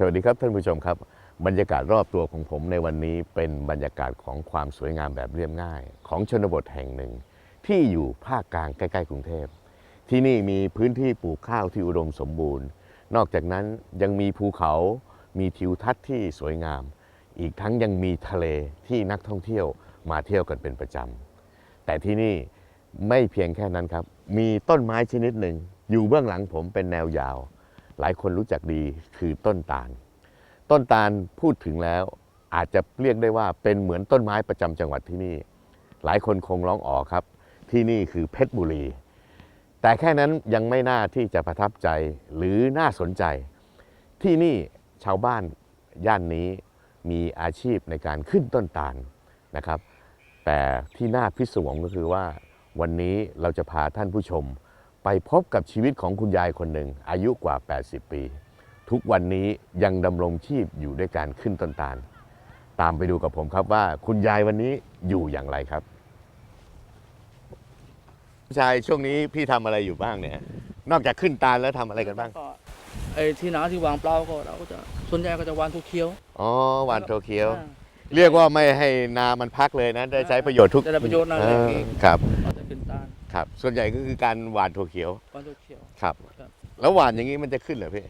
สวัสดีครับท่านผู้ชมครับ บรรยากาศรอบตัวของผมในวันนี้เป็นบรรยากาศของความสวยงามแบบเรียบง่าย ของชนบทแห่งหนึ่ง ที่อยู่ภาคกลางใกล้ๆกรุงเทพ ที่นี่มีพื้นที่ปลูกข้าวที่อุดมสมบูรณ์ นอกจากนั้นยังมีภูเขา มีทิวทัศน์ที่สวยงาม อีกทั้งยังมีทะเลที่นักท่องเที่ยวมาเที่ยวกันเป็นประจำแต่ที่นี่ไม่เพียงแค่นั้นครับ มีต้นไม้ชนิดหนึ่งอยู่เบื้องหลังผมเป็นแนวยาว หลายคนรู้จักดีคือต้นตาล ต้นตาลพูดถึงแล้วอาจจะเรียกได้ว่าเป็นเหมือนต้นไม้ประจำจังหวัดที่นี่ หลายคนคงร้องอ๋อครับ ที่นี่คือเพชรบุรี แต่แค่นั้นยังไม่น่าที่จะประทับใจหรือน่าสนใจ ที่นี่ชาวบ้านย่านนี้มีอาชีพในการขึ้นต้นตาลนะครับ แต่ที่น่าพิศวงก็คือว่าวันนี้เราจะพาท่านผู้ชม ไปพบกับชีวิตของคุณยายคนหนึ่ง อายุกว่า 80 ปี ทุกวันนี้ยังดำรงชีพอยู่ด้วยการขึ้นต้นตาล ตามไปดูกับผมครับว่าคุณยายวันนี้อยู่อย่างไรครับผู้ชายช่วงนี้พี่ทำอะไรอยู่บ้างเนี่ย นอกจากขึ้นตาลแล้วทำอะไรกันบ้าง ก็ไอ้ที่นาที่วางเปล่าก็เราก็จะส่วนใหญ่ก็จะวางทุกเคี้ยวอ๋อหวานโทเคียว อ่า เรียกว่าไม่ให้นามันพักเลยนะ ได้ใช้ประโยชน์ทุกจะได้ประโยชน์นะ เออเองครับ ครับ ส่วนใหญ่ก็คือการหวานถั่วเขียววางทุกเคี้ยว ครับ ครับ แล้วหวานอย่างนี้มันจะขึ้นเหรอพี่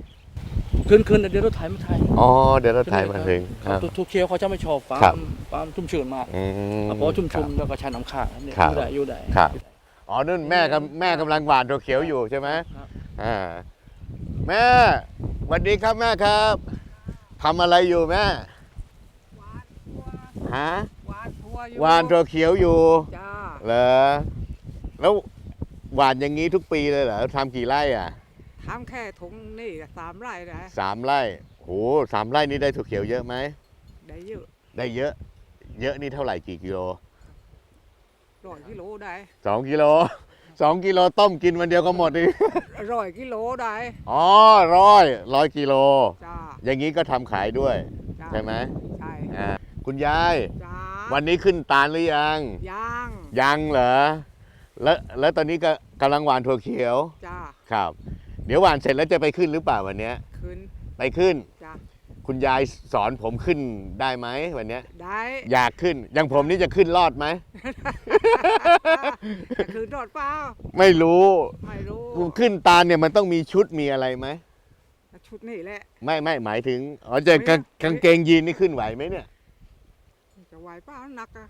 ขึ้นขึ้นเดี๋ยวรถไถมาไถอ๋อเดี๋ยวเราถ่ายมาถึงครับครับทุกเคี้ยวเขาจะไม่ชอบฟาครัร์บมฟาร์มชุ่มชื้นมากอืม เพราะชุ่มครัชุ่บมแล้วก็ใช้น้ำข้างเนี่ยครัอบยู่ได้อยู่ได้ ครับอยู่ได้อ๋อนั่นแม่กำแม่กำลังหวานถั่วเขียวอยู่ใช่ไหมครับ อ่าแม่สวัสดีครับแม่ครับทำอะไรอยู่แม่ฮะหวานพัวอยู่หวานถั่วเขียวอยู่ จ้า เหรอ แล้วหวานอย่างนี้ทุกปีเลยเหรอทำกี่ไร่อะทำแค่ถุงนี่สามไร่นะสามไร่โหสามไร่นี่ได้ถั่วเขียวเยอะไหมได้เยอะได้เยอะ เยอะนี่เท่าไหร่กี่กิโลร้อยกิโลได้สองกิโลสองกิโลต้มกินวันเดียวก็หมดดิร้อยกิโลได้อ๋อร้อยร้อยกิโลจ้าอย่างนี้ก็ทำขายด้วยจ้าใช่ไหมใช่อ่าคุณยาย จ้าวันนี้ขึ้นตาลหรือยัง ย่างยังเหรอ แล้วแล้วตอนนี้ก็กำลังหวานถั่วเขียวจ้าครับ เดี๋ยวหวานเสร็จแล้วจะไปขึ้นหรือเปล่าวันเนี้ยขึ้นไปขึ้น จ้าคุณยายสอนผมขึ้นได้ไหมวันเนี้ย ได้อยากขึ้นอย่างผมนี่จะขึ้นรอดไหมจะขึ้นรอดเปล่าไม่รู้ไม่รู้ขึ้นตาลเนี่ยมันต้องมีชุดมีอะไรไหมชุดนี่แหละ ไม่ไม่หมายถึงอ๋อจะกางไม่กางเกงยีนนี่ขึ้นไหวไหมเนี่ยจะ ไหวเปล่าหนักอะ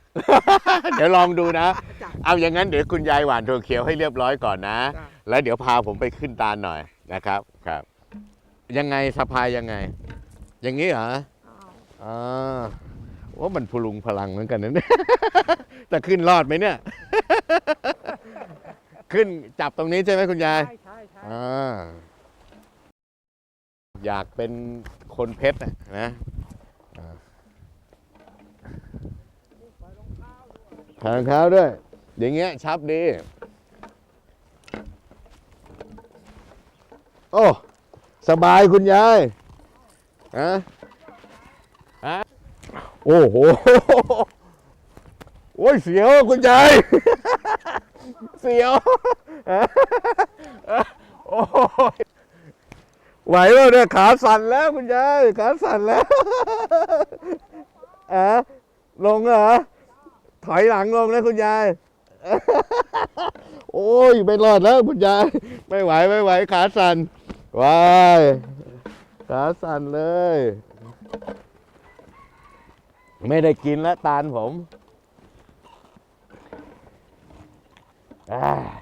เดี๋ยวลองดูนะ จ้าเอาอย่างนั้นเดี๋ยวคุณยายหวานถั่วเขียวให้เรียบร้อยก่อนนะ จ้าแล้วเดี๋ยวพาผมไปขึ้นตาลหน่อยนะครับครับ ยังไงสะพายยังไง อย่างนี้เหรออ้าวอ่าว่ามันพลุงพลังเหมือนกันนะเนี่ย แต่ขึ้นรอดไหมเนี่ย ขึ้นจับตรงนี้ใช่ไหมคุณยาย ใช่ใช่ใช่อ่าอยากเป็นคนเพชรน่ะนะอ่า ทางเท้าด้วย อย่างเงี้ยชับดี โอ้ สบายคุณยายฮะฮะโอ้โห โอ้ยเสียวคุณยาย เสียวฮะโอ้ยไหวแล้วเนี่ยขาสั่นแล้วคุณยายขาสั่นแล้วอะลงเหรอ ถอยหลังลงแล้วคุณยาย โอ้ยไม่รอดแล้วคุณยาย ไม่ไหวไม่ไหวขาสั่นว้ายขาสั่นเลย ไม่ได้กินแล้วตาลผมอ้าย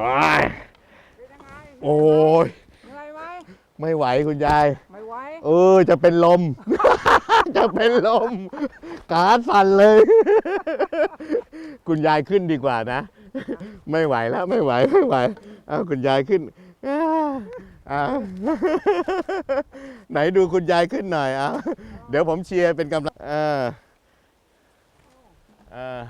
อ้ายเป็นยังไงโอ้ย เหนื่อยไหมไม่ไหวคุณยาย ไม่ไหว เออจะเป็นลม จะเป็นลมขาสั่นเลย คุณยายขึ้นดีกว่านะ ไม่ไหวแล้วไม่ไหวไม่ไหวเอาคุณยายขึ้นอาอ้าไหนดูคุณยายขึ้นหน่อยเอาเดี๋ยวผมเชียร์เป็นกำลังเออเออ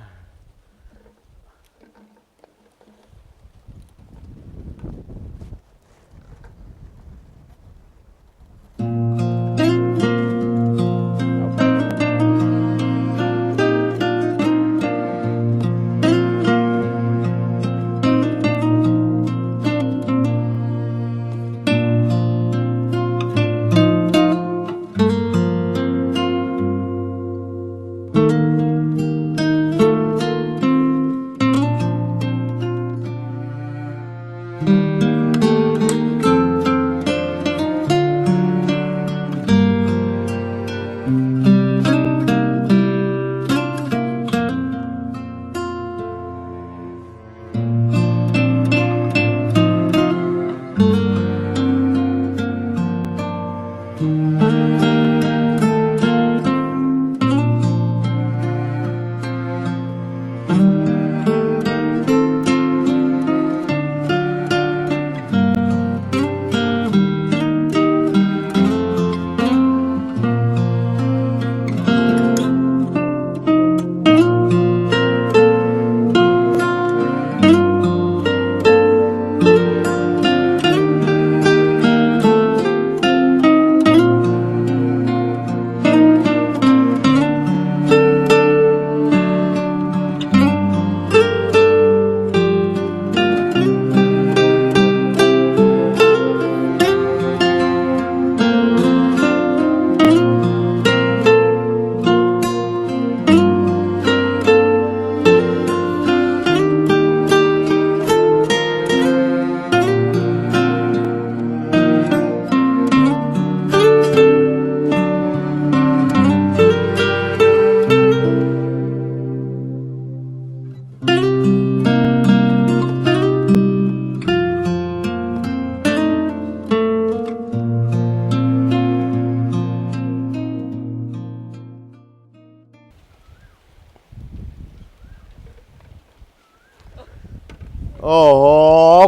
โอ้โห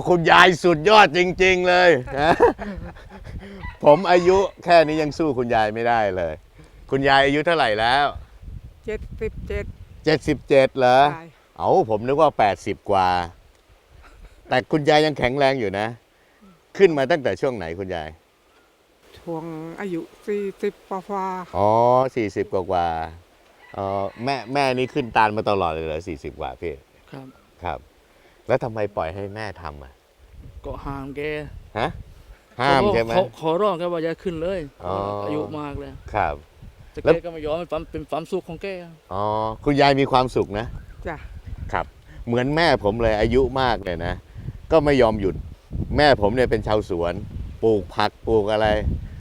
คุณยายสุดยอดจริง ๆ เลยนะผมอายุแค่นี้ยังสู้คุณยายไม่ได้เลย คุณยายอายุเท่าไหร่แล้ว เจ็ดสิบเจ็ด77เหรอใช่เอาผมนึกว่า 80 กว่า แต่คุณยายยังแข็งแรงอยู่นะ ขึ้นมาตั้งแต่ช่วงไหนคุณยาย ช่วงอายุสี่สิบปฟ้าอ๋อ 40 กว่ากว่าๆอ๋อแม่แม่นี่ขึ้นตาลมาตลอดเลยเหรอ40 กว่าพี่ ครับ ครับ แล้วทำไมปล่อยให้แม่ทำอะ ก็ห้ามแกฮะ ห้ามใช่ไหมเขาขอร้องแกว่าอย่าขึ้นเลยอ๋อออายุมากเลยครับ แต่แล้วแกก็ไม่ยอมเป็นความเป็นความสุขของแกอ๋อ คุณยายมีความสุขนะ จ้ะครับ เหมือนแม่ผมเลยอายุมากเลยนะ ก็ไม่ยอมหยุด แม่ผมเนี่ยเป็นชาวสวน ปลูกผักปลูกอะไร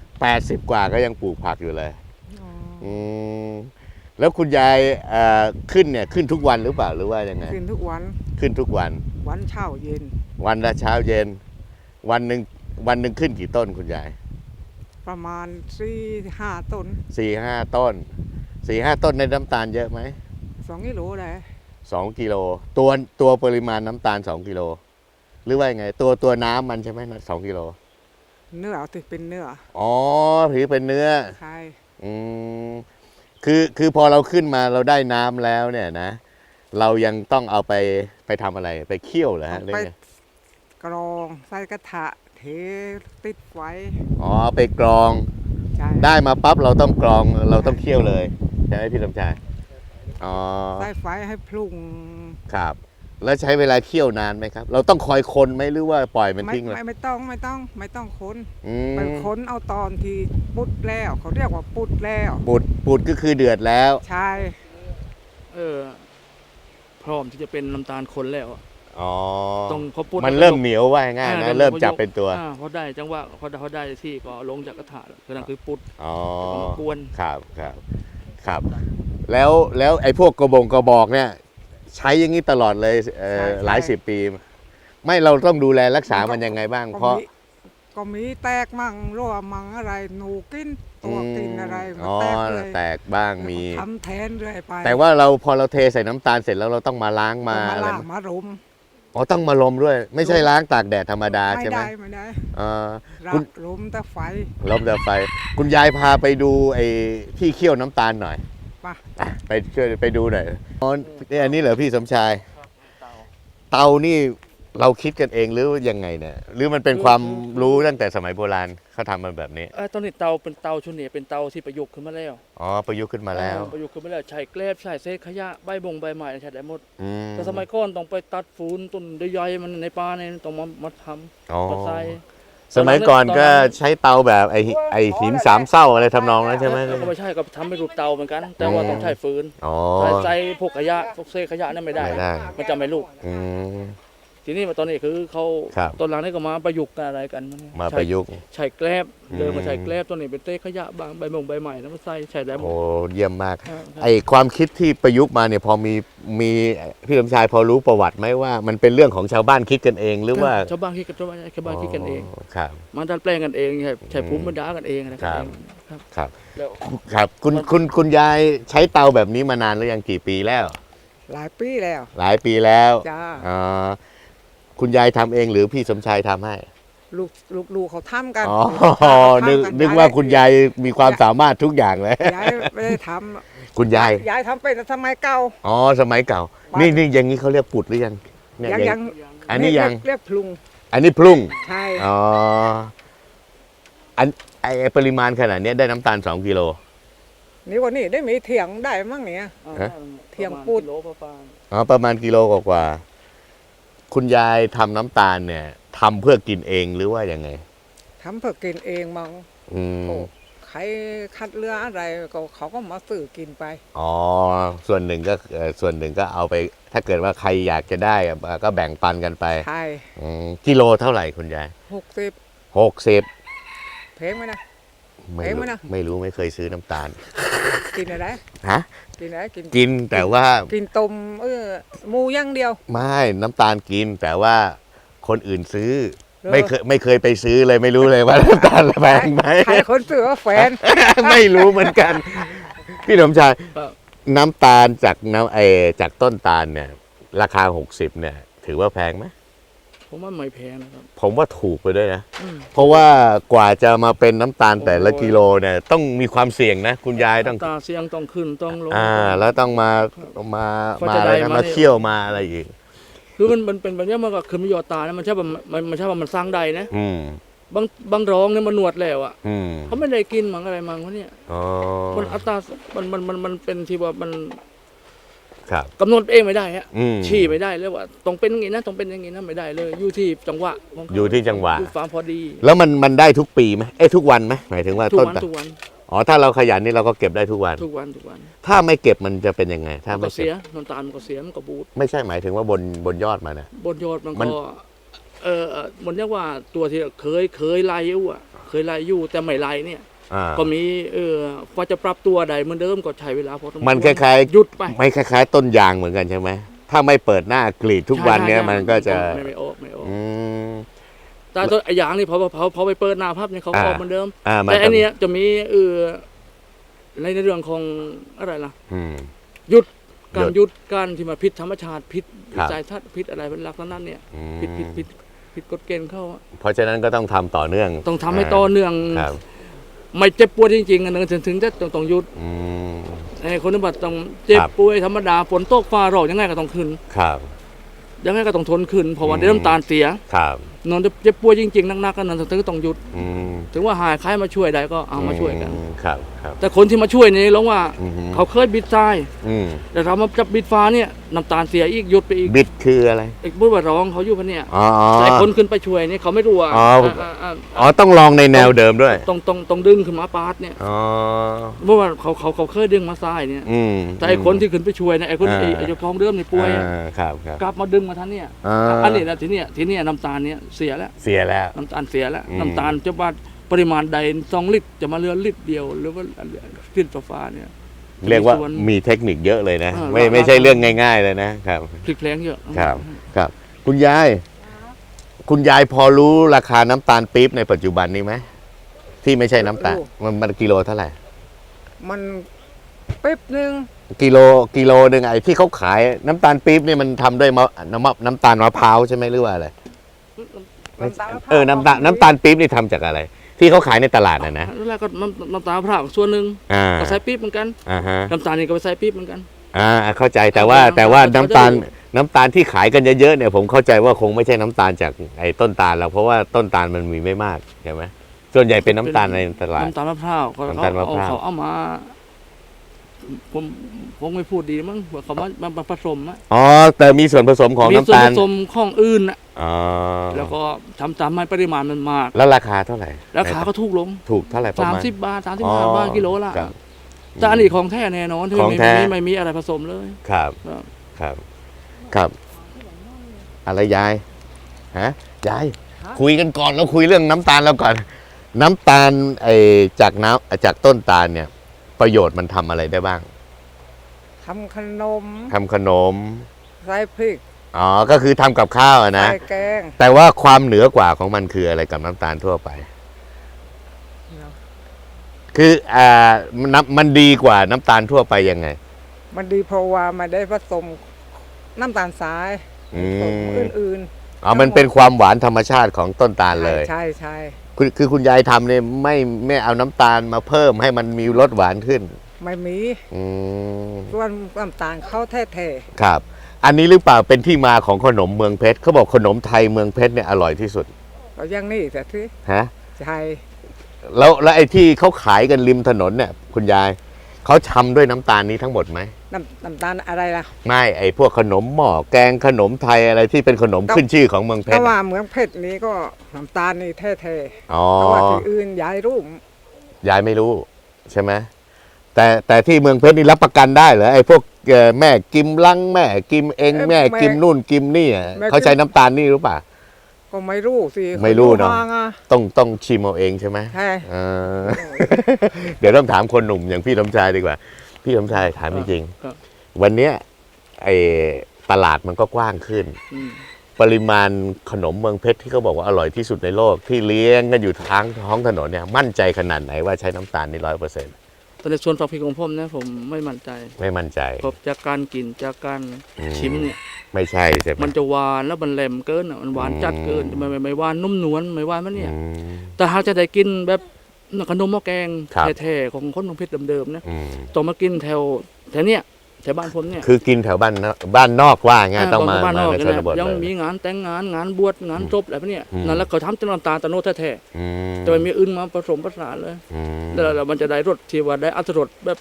80 กว่าก็ยังปลูกผักอยู่เลยอ๋ออืม แล้วคุณยายเอ่อขึ้นเนี่ยขึ้นทุกวันหรือเปล่าหรือว่ายังไง ขึ้นทุกวันขึ้นทุกวัน วันเช้าเย็นวันละเช้าเย็น วันหนึ่งวันหนึ่งขึ้นกี่ต้นคุณยายประมาณสี่ห้าต้นสี่ห้าต้นสี่ห้าต้นในน้ำตาลเยอะไหมสองกิโลเลยสองกิโลตัวตัวปริมาณน้ำตาลสองกิโลหรือว่ายังไง ตัวตัวน้ำมันใช่ไหมสองกิโลเนื้อติเป็นเนื้ออ๋อถือเป็นเนื้อ ใช่ อืม คือคือพอเราขึ้นมาเราได้น้ำแล้วเนี่ยนะ เรายังต้องเอาไปไปทำอะไรไปเคี่ยวเหรอฮะหรือไปไงกรองใส่กระทะเทติดไฟอ๋อไปกรองใช่ได้มาปั๊บเราต้องกรองเราต้องเคี่ยวเลยใช่ไหมพี่ลำชายอ๋อใส่ไฟให้พลุงครับ แล้วใช้เวลาเคี่ยวนานไหมครับ เราต้องคอยคนไหมหรือว่าปล่อยมันไม่ทิ้งเลยไม่ไม่ต้องไม่ต้องไม่ต้องค้นอืมไปค้นเอาตอนที่ปุดแล้ว เขาเรียกว่าปุดแล้ว ปุดปุดก็คือเดือดแล้ว ใช่เออ พร้อมที่จะเป็นน้ำตาลคนแล้วอะอ๋อต้องพอปุ๊บมันเริ่มเหนียวว่าง่ายอ่นะดี๋วเริ่มพอยกจับเป็นตัวอ่าพอได้จังหวะพอได้พอได้ที่ก็ลงจากกระถางคือนั่นคือปุดอ๋อแล้วก็มากวนครับครับครับ แล้วแล้วไอ้พวกกระบงกระบอกเนี่ย ใช้อย่างนี้ตลอดเลยเอ่อหลายสิบปี ไม่เราต้องดูแลรักษามันยังไงบ้าง เพก็ราะ มีก็มีแตกมั่งรั่วมั่งอะไรหนูกินตัวกินอะไรมันอ๋อแตกเลยแตกบ้างมีทำแทนเรื่อยไปแต่ว่าเราพอเราเทใส่น้ำตาลเสร็จแล้วเราต้องมาล้างมามาอะไรล่างไหมมารุมอ๋อต้องมาลมด้วย ไม่ใช่ล้างตากแดดธรรมดาไม่ใช่ไหมได้ไม่ได้เออรัคุณกรุมแต่ไฟลมเดือไฟ คุณยายพาไปดูไอ้ที่เคี่ยวน้ำตาลหน่อย ไปอะไปช่วยไปดูหน่อยอ๋อนี่อันนี้เหรอพี่สมชายเตาเตานี่เราคิดกันเองหรือยังไงเนี่ย หรือมันเป็นความรู้ตั้งแต่สมัยโบราณเขาทำมันแบบนี้ เออตอนนี้เตาเป็นเตาชุดนี้เป็นเตาที่ประยุกต์ขึ้นมาแล้วอ๋อประยุกต์ขึ้นมาแล้วเออประยุกต์ขึ้นมาแล้วใช้แกลบใช้เศษขยะใบบงใบไม้ใช้ได้หมด อืมแต่สมัยก่อนต้องไปตัดฟืนต้นใหญ่ๆมันในป่าเนี่ยต้องมามาทอ๋อำมาใส่ สมัยก่อนก็ใช้เตาแบบไอ้หิไอ้หินสามเศร้าอะไรทำนองนั้นใช่ไหมแล้วก็ไม่ใช่ก็ทำเป็นรูปเตาเหมือนกัน แต่ว่าต้องใช้ฟืนอ๋อใส่ใส่พวกขยะพวกเศษขยะนั่นไม่ได้ ไม่ได้ มันจะไม่ลุกอืม ทีนี้มาตอนนี้คือเขาครับ ตอนหลังนี่ก็มาประยุกต์กันอะไรกันมาใช้ประยุกต์ใช้แกลบเดินมาอืม ใช้แกลบตัวนี้เป็นเศษขยะบางใบมงใบใหม่แล้วมาใส่ใช้ได้หมโอ้ดเยี่ยมมาก ครับ ไอความคิดที่ประยุกต์มาเนี่ยพอมีมีพี่สมชายพอรู้ประวัติไหมว่า มันเป็นเรื่องของชาวบ้านคิดกันเองหรือว่าชาวบ้านคิดกันชาวบ้านชาวบ้านคิดกันเอง ครับ มันดัดแปลงกันเองใช่ใช้ภูมิปัญญากันเองอะไรกันเองครับครับ แล้วครับคุณคุณคุณยายใช้เตาแบบนี้มานานหรือยังกี่ปีแล้ว หลายปีแล้ว หลายปีแล้วจ้าอ่า คุณยายทำเองหรือพี่สมชายทำให้ลูกลูกลูกเขาทำกันอ๋อทำนึกกันึกว่าคุณยายมีความสามารถทุกอย่างเลย ยายไม่ได้ทคุณำยายยายทำเป็นแต่สมัยเก่า อ๋อ สมัยเก่า บ้าน นี่นี่อย่างนี้เขาเรียกปุดหรือยังเนี่ยยังอยัย่าง งอันนี้ยัง เรีกเรียกพลุงอันนี้พรุ่ง ใช่อ๋อ อันไอไอ้ปริมาณขนาดเนี้ยได้น้ำตาล2กิโล นี่วันนี้ได้มีเถียงได้มั้งเนี่ยฮะเทียมปูดประมาณกิโลประมาณอ๋อ ประมาณกิโลกว่าๆ คุณยายทำน้ำตาลเนี่ยทำเพื่อกินเองหรือว่ายังไง ทำเพื่อกินเองมั้งอืม โอ้ใครคัดเลือกอะไรก็เขาก็มาซื้อกินไป อ๋อ ส่วนหนึ่งก็เอ่อส่วนหนึ่งก็เอาไป ถ้าเกิดว่าใครอยากจะได้อะก็แบ่งปันกันไปใช่อืมกิโลเท่าไหร่คุณยายหกสิบหกสิบเพลงไหมนะ ไม่เอ๊ะรู้ไม่นะไม่รู้ไม่เคยซื้อน้ำตาล กินอะไรฮะกินอะไรกินกินแต่ว่ากินต้มเออหมูอย่างเดียว ไม่น้ำตาลกินแต่ว่าคนอื่นซื้อหรอไม่เคยไม่เคยไปซื้อเลยไม่รู้เลยว่าน้ำตาลแพงไหมใครคนซื้อว่าแฟน ไม่รู้เหมือนกัน พี่สมชายครับน้ำตาลจากน้ำเออจากต้นตาลเนี่ย ราคา60เนี่ย ถือว่าแพงไหม ผมว่าไม่แพงนะครับ ผมว่าถูกไปด้วยนะ อืม เพราะว่ากว่าจะมาเป็นน้ำตาลแต่ละโอ้ย กิโลเนี่ยต้องมีความเสี่ยงนะ คุณยายต้อง ตาเสียงต้องขึ้นต้องลง อ่า แล้วต้องมามาก็มาจะอะไรได้นะมามาเนี่ยเคี่ยวมาอะไรอีก คือมันมันเป็นแบบนี้มันก็คือมันหยอดตานะมันใช่แบบมันมันใช่ว่ามันสร้างใดนะอืม บางบางร้องเนี่ยมันหนวดแล้วอะอืมเขาไม่ได้กินมังอะไรมังเขาเนี่ยอ๋อมันอัตรามันมันมันมันเป็นที่ว่ามัน ครับ กำหนดเองไม่ได้ฮะอืม ชี้ไม่ได้เลยว่าต้องเป็นอย่างนี้นะต้องเป็นอย่างนี้นะไม่ได้เลยอยู่ที่จังหวะของเขาอยู่ที่จังหวะ อยู่ความพอดีแล้วมันมันได้ทุกปีไหมเอ้ยทุกวันไหมหมายถึงว่าทุกต้นวันตาลทุกวันอ๋อถ้าเราขยันนี่เราก็เก็บได้ทุกวัน ทุกวันทุกวันถ้าไม่เก็บมันจะเป็นยังไง ถ้ามันไม่ก็เก็เสียบน้ำตาลมันก็เสียมันก็บูดไม่ใช่หมายถึงว่าบนบนยอดมันนะ บนยอดมันมัน ก็เออเอ่อมันเรียกว่าตัวที่เคยเคยไล่อยู่อะเคยไล่อยู่แต่ไม่ไล่เนี่ย อ่า ก็มีเออพอจะปรับตัวใดเหมือนเดิมก็ใช้เวลาพอสมวรมันคล้ายๆ หยุดไปไม่คล้ายๆ ต้นยางเหมือนกันใช่ไหมถ้าไม่เปิดหน้ากรีดทุกวันเนี้ยใช่ใช่มันก็จะไม่ไม่ออกไม่ออกอืม แต่ตัวไอ้อย่างนี่พอพอพอไปเปิดหน้าภาพเนี่ยเขาก็อ่าออกเหมือนเดิม อ่ามันแต่อันจะเนี้ยจะมีเออในในเรื่องของอะไรล่ะ อืม หยุดการหยุดหยุดการที่มาพิษธรรมชาติพิษครับ สายทัศน์พิษอะไรเป็นลักษณะเนี่ยอืมผิดผิดผิดผิดกฎเกณฑ์เข้าอะเพราะฉะนั้นก็ต้องทำต่อเนื่องต้องทำให้ต่อเนื่อง ครับ ไม่เจ็บปวดจริงๆอันนึงถึงถึงจะต้องต้องหยุดอืม ไอ้คนที่บัดต้องเจ็บครับ ป่วยธรรมดาฝนตกฟ้าร้องยังไงก็ต้องขึ้น ครับ ยังไงก็ต้องทนขึ้นเพราะว่าอืม ได้น้ำตาลเสียครับนอนเจ็บป่วยจริงๆนักๆก็นั้นถึงต้องหยุด อืมถึงว่าหายใครมาช่วยได้ก็เอามาช่วยกัน อืมครับครับแต่คนที่มาช่วยนี่ร้องว่า อืมเขาเคยบิดทราย อืมแต่เรามาจับบิดฟ้าเนี่ย น้ำตาลเสียอีกหยุดไปอีกบิดคืออะไรไอ้บุ้ว่าร้องเขาอยู่พันเนี่ยอ๋อแต่คนขึ้นไปช่วยนี่เขาไม่รู้ว่าอ๋ออ่าอ่าอ๋อต้องลองในแนวเดิมด้วยต้องต้องต้องดึงขึ้นมาปาดเนี่ยอ๋อเพราะว่าเขาเขาเขาเคยดึงมาทรายเนี่ยอืมแต่ไอ้คนที่ขึ้นไปช่วยเนี่ยไอ้คนอ่าไอ้ไอ้เจ้าของเดิมนี่ป่วยอะอ่าครับครับกลับมาดึงมาทันเนี่ยอ่าอันนี้นะทีเนี้ยทีเนี้ยน้ำตาลเนี่ยเสียแล้วเสียแล้วน้ำตาลเสียแล้วอืมน้ำตาลจะว่าปริมาณใดสองลิตรจะมาเหลือลิตรเดียวหรือว่าลิตรฟ้าๆเนี่ย เรียกว่าส่วนมีเทคนิคเยอะเลยนะอ่าไม่ราคาไม่ใช่เรื่องง่าย ๆ เลยนะครับ พลิกแพลงเยอะครับ ครับ คุณยาย คุณยายพอรู้ราคาน้ำตาลปี๊บในปัจจุบันนี้ไหมที่ไม่ใช่น้ำตาลรู้มันมันกิโลเท่าไหร่ มันเป๊บหนึ่งกิโลกิโลหนึ่งไอ้ที่เขาขายน้ำตาลปี๊บนี่มันทำด้วยมะน้ำมะน้ำตาลมะพร้าวใช่ไหมหรือว่าอะไร น้ำตาลมะพร้าวเออน้ำตาลน้ำตาลปี๊บนี่ทำจากอะไร ที่เขาขายในตลาดนะนะแล้วก็น้ำน้ำตาลมะพร้าวส่วนหนึ่งอ่าก็ใส่ปี๊บเหมือนกันอ่าฮะน้ำตาลนี่ก็ไปใส่ปี๊บเหมือนกัน อ่าเข้าใจแต่ว่าเอาไปแต่ว่าเอาไปน้ำตาลเอาไปน้ำตาลที่ขายกันเยอะๆเนี่ยผมเข้าใจว่าคงไม่ใช่น้ำตาลจากไอ้ต้นตาลแล้วเพราะว่าต้นตาลมันมีไม่มากใช่ไหมส่วนใหญ่เป็นน้ำตาลในตลาด น้ำตาลมะพร้าวเขาน้ำตาลมะเอาพร้าว เขาเอามา ผมผมไม่พูดดีมั้งว่าเขามามามาผสมอะอ๋อแต่มีส่วนผสมของมีน้ำส่วนตาผลสมของอื่นอะอ๋อแล้วก็ทำตามให้ปริมาณมันมาก แล้วราคาเท่าไหร่ราคาก็ถูกลงถูกเท่าไหร่ประสามมาณ สิบบาทสามสิบอ๋อห้าบาทกิโลละครับ แต่อันนี้ของแท้แน่นอนที่ของไม่แท้ มีไม่มีอะไรผสมเลย ครับ ครับ ครับ ครับ อะไรยาย ฮะ ยาย คุยกันก่อนแล้วคุยเรื่องน้ำตาลแล้วก่อน น้ำตาลไอจากน้ำจากต้นตาลเนี่ย ประโยชน์มันทำอะไรได้บ้างทำขนมทำขนม ใส่พริกอ๋อ ก็คือทำกับข้าวอะนะ ใส่แกงแต่ว่าความเหนือกว่าของมันคืออะไรกับน้ำตาลทั่วไป คืออ่ามันน้ำมันดีกว่าน้ำตาลทั่วไปยังไง มันดีเพราะว่ามันได้ผสมน้ำตาลทรายอืผสมมอื่นอ๋อมันเป็นความหวานธรรมชาติของต้นตาลๆเลย ใช่ใช่คือคือคุณยายทำเนี่ยไม่ไม่เอาน้ำตาลมาเพิ่มให้มันมีรสหวานขึ้น ไม่มีอืมส่วนน้ำตาลเข้าแท้ครับ อันนี้หรือเปล่าเป็นที่มาของขนมเมืองเพชรเขาบอกขนมไทยเมืองเพชรเนี่ยอร่อยที่สุดๆก็อยังนี่แต่ที่ฮะ ใช่แล้วแล้วไอ้ที่เขาขายกันริมถนนเนี่ยคุณยาย เขาทำด้วยน้ำตาลนี้ทั้งหมดไหม น้ำน้ำตาลอะไรล่ะไม่ไอ้พวกขนมหม้อแกงขนมไทยอะไรที่เป็นขนมขึ้นชื่อของเมืองเพเพชรราะว่าอะเมืองเพชรนี้ก็น้ำตาลนี่แท้อ๋อ ๆเพราะว่าที่อื่นย้ายรูปยายไม่รู้ใช่ไหมแต่แต่ที่เมืองเพชรนี่รับประกันได้เหรอไอ้พวกเอ่อแม่กิมลังแม่กิมเองแม่กิมนู่นกิมนี่อะเขาใช้น้ำตาลนี่รู้ป่ะ ก็ไม่รู้สิไม่รู้เนอะขอยู่ห่งอะต้องต้องชิมเอาเองใช่ไหมใช่เออเดี๋ยวต้องถามคนหนุ่มอย่างพี่สมชายดีกว่า พี่สมชายถามจริงครับๆวันเนี้ยไอ้ตลาดมันก็กว้างขึ้นอืมปริมาณขนมเมืองเพชรที่เขาบอกว่าอร่อยที่สุดในโลก ที่เลี้ยงกันอยู่ทางท้องถนนเนี่ยมั่นใจขนาดไหนว่าใช้น้ำตาลนี่ร้อยเปอร์เซ็นต์ แต่ในส่วนฝักพริกของผมเนี่ยผมไม่มั่นใจไม่มั่นใจเพราะจากการกินจากการอืมชิมเนี่ย ไม่ใช่ใช่ไหม มันจะหวานแล้วมันแหลมเกินอะมันหวานจัดเกินอืม ไม่ไม่ไม่หวานนุ่มนวลไม่หวานมันเนี่ย อืม แต่หากจะได้กินแบบขนมหม้อแกงครับ แท้ๆของคนของเพชรเดิมๆนะ อืม ต้องมากินแถวแถวเนี้ย แถวบ้านผมเนี่ยคือกินแถวบ้านนอกบ้านนอกว่าไงต้องมาบ้านนมาอกในเนี่ยชนบทยังเลยมีงานแต่งงานงานบวชงานจบอะไรพวกเนี้ยอืมนั่นแล้วเขาทำจนน้ำตาลตะโนดแท้อืมๆแต่มันมีอื่นมาผสมผสานเลยอืมแล้วแล้วมันจะได้รสที่ว่าได้อัตรสแบบ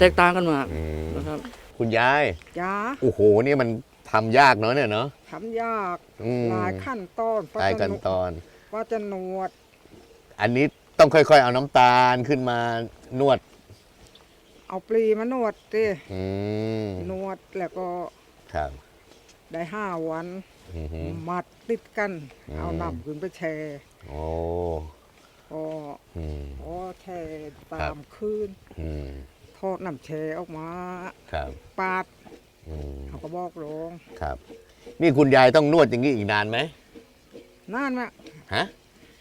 แตกต่างกันมากอืมนะครับ คุณยายจ้าโอ้โหนี่มันทำยากเนาะเนี่ยเนาะทำยากอืมหลายขั้นตอนหลายขั้นตอนว่าจะนวด อันนี้ต้องค่อยๆ เอาน้ำตาลขึ้นมานวด เอาปลีมานวดดิอืมนวดแล้วก็ครับได้ห้าวันอือหือ มัดติดกัน อืม เอาน้ำขึ้นไปแช่โอ้ก็อืมพอแช่ตาครัมบ คืนอืมทอดน้ำแช่ออกมาครับปาดอืมเขาก็บอกลงครับ นี่คุณยายต้องนวดอย่างนี้อีกนานไหมนั่นมะฮะ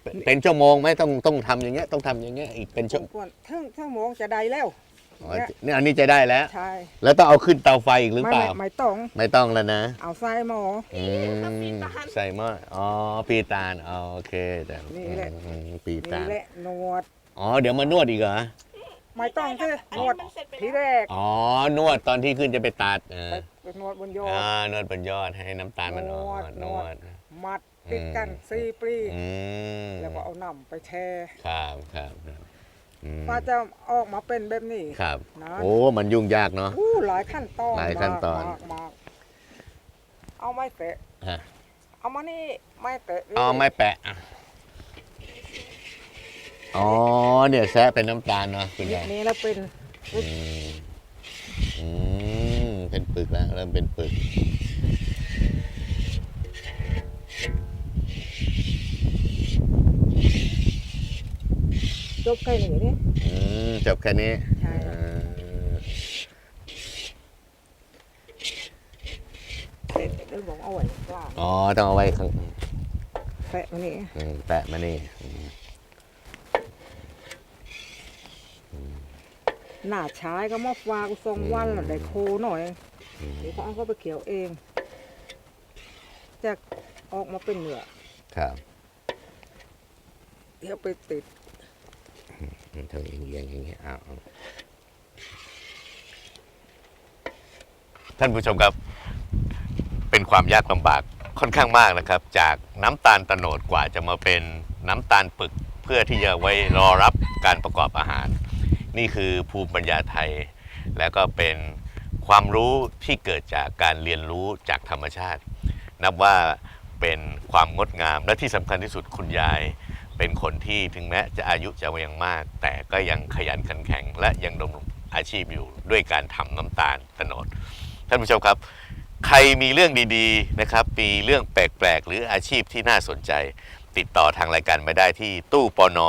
เป็นเป็นชั่วโมงไหมต้องต้องทำอย่างเงี้ยต้องทำอย่างเงี้ยอีกเป็นชั่ว ก่อนเท่งเท่งโมงจะได้แล้ว อ๋อเนี่ยอันนี้จะได้แล้ว ใช่แล้วต้องเอาขึ้นเตาไฟอีกหรือไม่เปไม่ล่าไม่ต้อง ไม่ต้องแล้วนะเอาใส่หม้ออืมใส่หม้ออ๋อปีตาลอ๋อโอเคแต่นี่แหละ อืมปีตานี่ลแหละนวด อ๋อเดี๋ยวมานวดอีกเหรอไม่ต้องที่นวดทีแรกอ๋อนวดตอนที่ขึ้นจะไปตัดเออไปไปนวดบนยออ่าดนวดบนยอดให้น้ำตาลมันออกนวดนนววด ด มัดติดกันอืม สี่ปลีอืมแล้วก็เอาน้ำไปแช่ครับครับครับ อืมกว่าจะออกมาเป็นแบบนี้ครับ นะ โอ้มันยุ่งยากเนาะ อู้หลายขั้นตอนหลายขั้นตอน มากมากเอาไม้แตะ ฮะเอามานี่ไม้แตะเอาไม้แปะอะอ๋อเนี่ยแซะเป็นน้ำตาลเนาะคุณนี่ยายนี่แล้วเป็น อืมอืมเป็นปึกแล้วเริ่มเป็นปึก จบแค่นี้นี่อืมจบแค่นี้ใช่เออเสร็จเดี๋ยวบอกเอาไว้กลางอ๋อ ต้องเอาไว้ข้างแตะมานี่อืมแปะมานี่อืมหน้าชายก็มาฟากูทรงวันแล้วได้โคหน่อยเดี๋ยวเขาเอาเข้าไปเขียวเองจะออกมาเป็นเหนือครับ เดี๋ยวไปติด เธออย่างเงี้ยอย่างเงี้ยเอาเอาท่านผู้ชมครับ เป็นความยากลำบากค่อนข้างมากนะครับ จากน้ำตาลตะโนดกว่าจะมาเป็นน้ำตาลปึกเพื่อที่จะไว้รอรับการประกอบอาหาร นี่คือภูมิปัญญาไทย แล้วก็เป็นความรู้ที่เกิดจากการเรียนรู้จากธรรมชาติ นับว่าเป็นความงดงามและที่สำคัญที่สุดคุณยาย เป็นคนที่ถึงแม้จะอายุจะยังมาก แต่ก็ยังขยันขันแข็ง และยังดำรงอาชีพอยู่ด้วยการทำน้ำตาลตนดท่านผู้ชมครับ ใครมีเรื่องดีๆนะครับมีเรื่องแปลกๆ หรืออาชีพที่น่าสนใจ ติดต่อทางรายการมาได้ที่ตู้ปน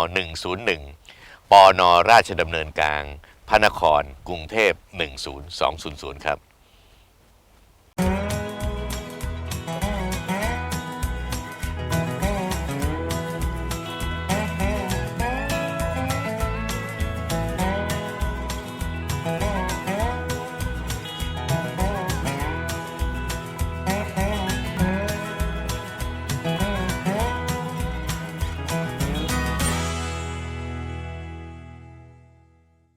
101ปนราชดำเนินกลางพระนคร กรุงเทพ 10200 ครับ